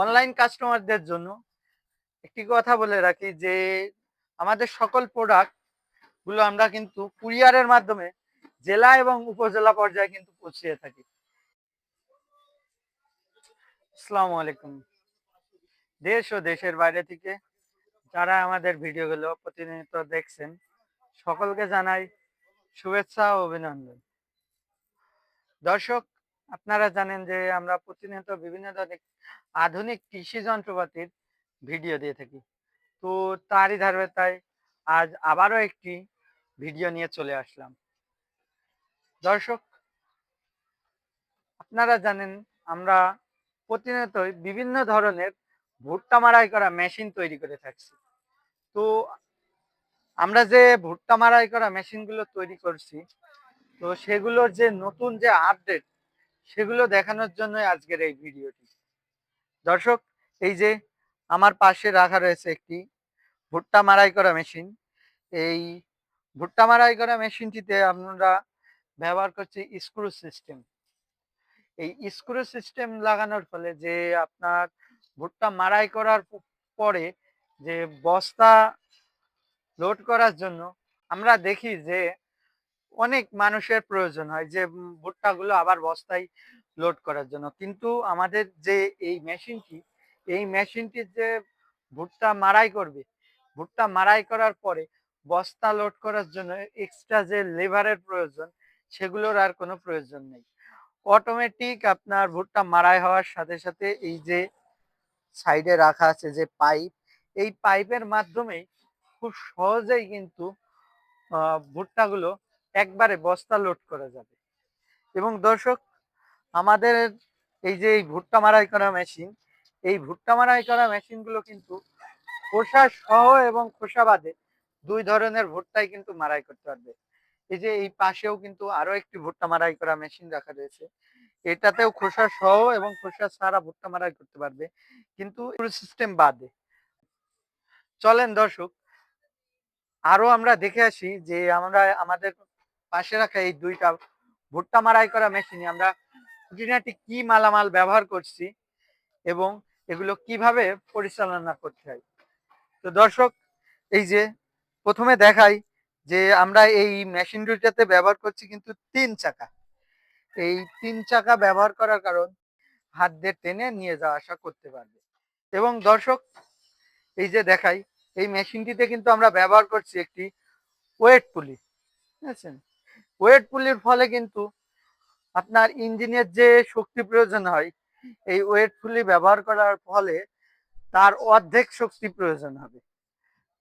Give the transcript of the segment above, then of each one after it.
Online কাস্টমারদের জন্য একটি কথা বলে রাখি যে, আমাদের সকল প্রোডাক্টগুলো আমরা কিন্তু কুরিয়ারের মাধ্যমে জেলা এবং উপজেলা পর্যায়ে কিন্তু পৌঁছিয়ে থাকি। আসসালামু আলাইকুম। দেশ ও দেশের বাইরে থেকে যারা আমাদের ভিডিওগুলো প্রতিনিয়ত দেখছেন, সকলকে জানাই শুভেচ্ছা ও অভিনন্দন। দর্শক আপনারা জানেন যে আমরা প্রতিনিয়ত বিভিন্ন ধরনের আধুনিক কৃষি যন্ত্রপাতির ভিডিও দিয়ে থাকি। তো তারই ধারাবাহিকতায় আজ আবারও একটি ভিডিও নিয়ে চলে আসলাম। দর্শক, আপনারা জানেন আমরা প্রতিনিয়তই বিভিন্ন ধরনের ভুট্টা মারাই করা মেশিন তৈরি করে থাকছি। তো আমরা যে ভুট্টা মারাই করা মেশিনগুলো তৈরি করছি, তো সেগুলোর যে নতুন যে আপডেট সেগুলো দেখানোর জন্যই আজকের এই ভিডিওটি। দর্শক, এই যে আমার পাশে রাখা রয়েছে একটি ভুট্টা মারাই করা মেশিন, এই ভুট্টা মারাই করা মেশিনটিতে আমরা ব্যবহার করছি স্ক্রু সিস্টেম। এই স্ক্রু সিস্টেম লাগানোর ফলে যে আপনার ভুট্টা মারাই করার পরে যে বস্তা লোড করার জন্য আমরা দেখি যে অনেক মানুষের প্রয়োজন হয় যে ভুট্টাগুলো আবার বস্তায় লোড করার জন্য। কিন্তু আমাদের যে এই মেশিনটি এই মেশিনটি যে ভুট্টা মারাই করবে, ভুট্টা মারাই করার পরে বস্তা লোড করার জন্য এক্সট্রা যে লেবারের প্রয়োজন, সেগুলোর আর কোনো প্রয়োজন নেই। অটোমেটিক আপনার ভুট্টা মারাই হওয়ার সাথে সাথে এই যে সাইডে রাখা আছে যে পাইপ এই পাইপের মাধ্যমেই খুব সহজেই কিন্তু ভুট্টাগুলো একবারে বস্তা লোড করা যাবে। এবং দর্শক, আমাদের এই যে এই ভুট্টা মারাই করা মেশিন এই ভুট্টা মারাই করা মেশিনগুলো কিন্তু খোসা সহ এবং খোসা বাদে দুই ধরনের ভুট্টাই কিন্তু মারাই করতে পারবে। এই যে এই পাশেও কিন্তু আরও একটি ভুট্টা মারাই করা মেশিন রাখা রয়েছে এটাতেও খোসা সহ এবং খোসা ছাড়া ভুট্টা মারাই করতে পারবে। কিন্তু সিস্টেম বাদে। চলেন দর্শক, আরও আমরা দেখে আসি যে আমরা আমাদের পাশে রাখা এই দুইটা ভুট্টা মারাই করা মেশিনে আমরা খুঁটিনাটি কি মালামাল ব্যবহার করছি এবং এগুলো কীভাবে পরিচালনা করতে হয়। তো দর্শক, এই যে প্রথমে দেখাই যে আমরা এই মেশিন দুইটাতে ব্যবহার করছি কিন্তু তিন চাকা। এই তিন চাকা ব্যবহার করার কারণ হাত দিয়ে টেনে নিয়ে যাওয়া আসা করতে পারবে। এবং দর্শক, এই যে দেখাই, এই মেশিনটিতে কিন্তু আমরা ব্যবহার করছি একটি ওয়েট পুলি বুঝেছেন ওয়েট পুলির ফলে কিন্তু আপনার ইঞ্জিনের যে শক্তি প্রয়োজন হয়, এই ওয়েট পুলি ব্যবহার করার ফলে তার অর্ধেক শক্তি প্রয়োজন হবে।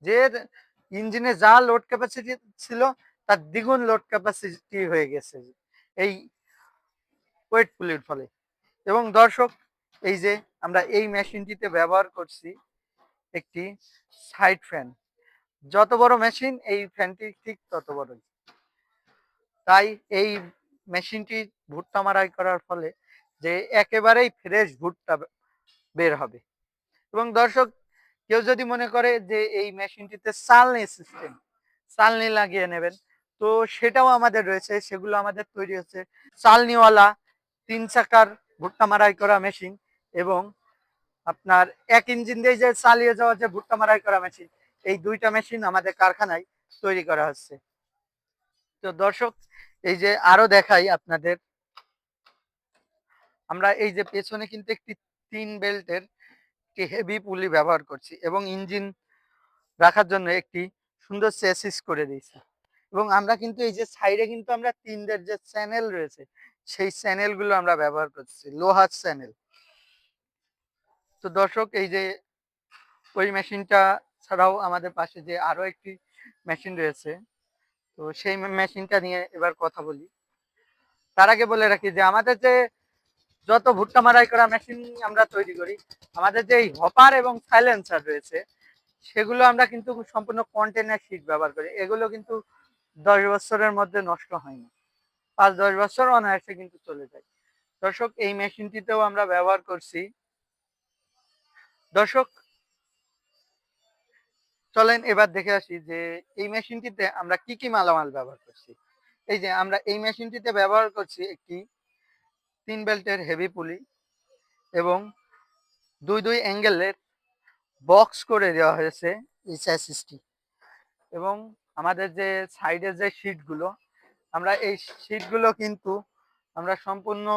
যে ইঞ্জিনে যা লোড ক্যাপাসিটি ছিল, তার দ্বিগুণ লোড ক্যাপাসিটি হয়ে গেছে এই ওয়েট পুলির ফলে। এবং দর্শক, এই যে আমরা এই মেশিনটিতে ব্যবহার করছি একটি সাইড ফ্যান। যত বড় মেশিন, এই ফ্যানটি ঠিক তত বড়ই। তাই এই মেশিনটি ভুট্টা মারাই করার ফলে যে একেবারেই ফ্রেশ ভুট্টা বের হবে। এবং দর্শক, কেউ যদি মনে করে যে এই মেশিনটিতে চালনি সিস্টেম চালনি লাগিয়ে নেবেন, তো সেটাও আমাদের রয়েছে, সেগুলো আমাদের তৈরি হচ্ছে। চালনিওয়ালা তিন চাকার ভুট্টা মারাই করা মেশিন এবং আপনার এক ইঞ্জিন দিয়ে যে চালিয়ে যাওয়া যে ভুট্টা মারাই করা মেশিন, এই দুইটা মেশিন আমাদের কারখানায় তৈরি করা হচ্ছে। তো দর্শক, এই যে আরও দেখাই আপনাদের। আমরা এই যে পেছনে কিন্তু একটি তিন বেল্টের একটি হেভি পুলি ব্যবহার করছি এবং ইঞ্জিন রাখার জন্য একটি সুন্দর চেসিস করে দিয়েছি। এবং আমরা কিন্তু এই যে সাইডে কিন্তু আমরা তিনদের যে চ্যানেল রয়েছে, সেই চ্যানেলগুলো আমরা ব্যবহার করছি, লোহার চ্যানেল। তো দর্শক, এই যে ওই মেশিনটা ছাড়াও আমাদের পাশে যে আরও একটি মেশিন রয়েছে তো সেই মেশিনটা নিয়ে এবার কথা বলি। তার আগে বলে রাখি যে, আমাদের যে যত ভুট্টা মারাই করা মেশিন আমরা তৈরি করি, আমাদের যে হপার এবং সাইলেন্সার রয়েছে, সেগুলো আমরা কিন্তু সম্পূর্ণ কন্টেনার শিট ব্যবহার করি। এগুলো কিন্তু দশ বছরের মধ্যে নষ্ট হয় না। পাঁচ, দশ বছর অনায়াসে কিন্তু চলে যায়। দর্শক, এই মেশিনটিতেও আমরা ব্যবহার করছি। দর্শক চলেন এবার দেখে আসি যে এই মেশিনটিতে আমরা কি কি মালামাল ব্যবহার করছি। এই যে আমরা এই মেশিনটিতে ব্যবহার করছি একটি তিন বেল্টের হেভি পুলি এবং দুই দুই অ্যাঙ্গেলের বক্স করে দেওয়া হয়েছে এই চ্যাসিসটি এবং আমাদের যে সাইডের যে শীটগুলো আমরা এই শীটগুলো কিন্তু আমরা সম্পূর্ণ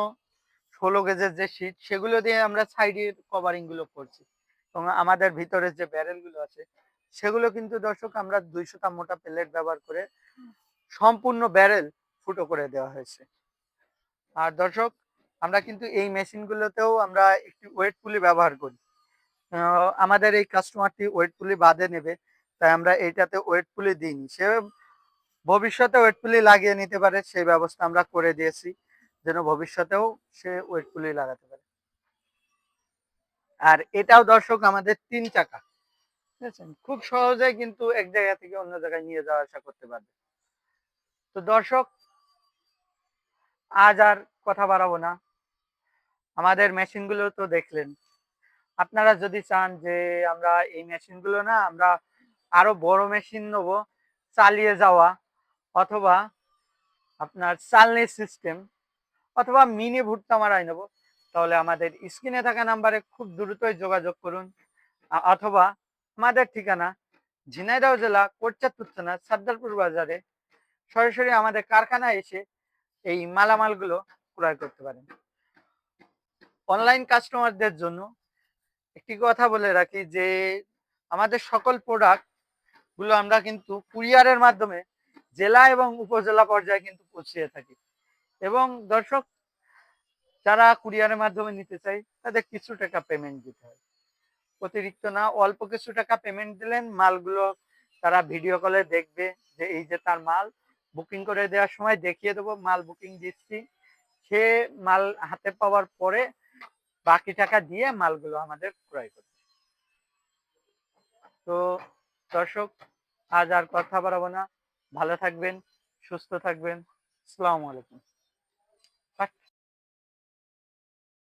ষোলো গেজের যে শীট সেগুলো দিয়ে আমরা সাইডের কভারিংগুলো করছি এবং আমাদের ভিতরে যে ব্যারেলগুলো আছে সেগুলো কিন্তু দর্শক আমরা দুইশোটা মোটা প্লেট ব্যবহার করে সম্পূর্ণ ব্যারেল ফুটো করে দেওয়া হয়েছে। আর দর্শক আমরা কিন্তু এই মেশিনগুলোতেও আমরা একটি ওয়েট পুলি ব্যবহার করি। আমাদের এই কাস্টমারটি ওয়েট পুলি বাদে নেবে তাই আমরা এইটাতে ওয়েট পুলি দিইনি। সে ভবিষ্যতে ওয়েট পুলি লাগিয়ে নিতে পারে সেই ব্যবস্থা আমরা করে দিয়েছি যেন ভবিষ্যতেও সে ওয়েট পুলি লাগাতে পারে। আর এটাও দর্শক আমাদের তিন চাকা। খুব সহজেই কিন্তু এক জায়গা থেকে অন্য জায়গায় নিয়ে যাওয়া আসা করতে পারবে। তো দর্শক, আজ আর কথা বাড়াবো না। আমাদের মেশিনগুলো তো দেখলেন। আপনারা যদি চান যে আমরা এই মেশিনগুলো না, আমরা আরও বড় মেশিন নেব চালিয়ে যাওয়া, অথবা আপনার চালনি সিস্টেম অথবা মিনি ভুট্টা মারাই নেব, তাহলে আমাদের স্ক্রিনে থাকা নাম্বারে খুব দ্রুতই যোগাযোগ করুন। অথবা আমাদের ঠিকানা, ঝিনাইদহ জেলা, কোটচাঁদপুর থানা সর্দারপুর বাজারে সরাসরি আমাদের কারখানায় এসে এই মালামালগুলো ক্রয় করতে পারেন। অনলাইন কাস্টমারদের জন্য একটি কথা বলে রাখি যে, আমাদের সকল প্রোডাক্টগুলো আমরা কিন্তু কুরিয়ারের মাধ্যমে জেলা এবং উপজেলা পর্যায়ে কিন্তু পৌঁছিয়ে থাকি। এবং দর্শক, যারা কুরিয়ারের মাধ্যমে নিতে চাই তাদের কিছু টাকা পেমেন্ট দিতে হয়। অতিরিক্ত না, অল্প কিছু টাকা পেমেন্ট দিলেন, মালগুলো তারা ভিডিও কলে দেখবে যে এই যে তার মাল বুকিং করে দেওয়ার সময় দেখিয়ে দেবো, মাল বুকিং দিচ্ছি। সে মাল হাতে পাওয়ার পরে বাকি টাকা দিয়ে মালগুলো আমাদের ক্রয় করবে। তো দর্শক, আজ আর কথা বাড়াবো না। ভালো থাকবেন, সুস্থ থাকবেন। আসসালামু আলাইকুম।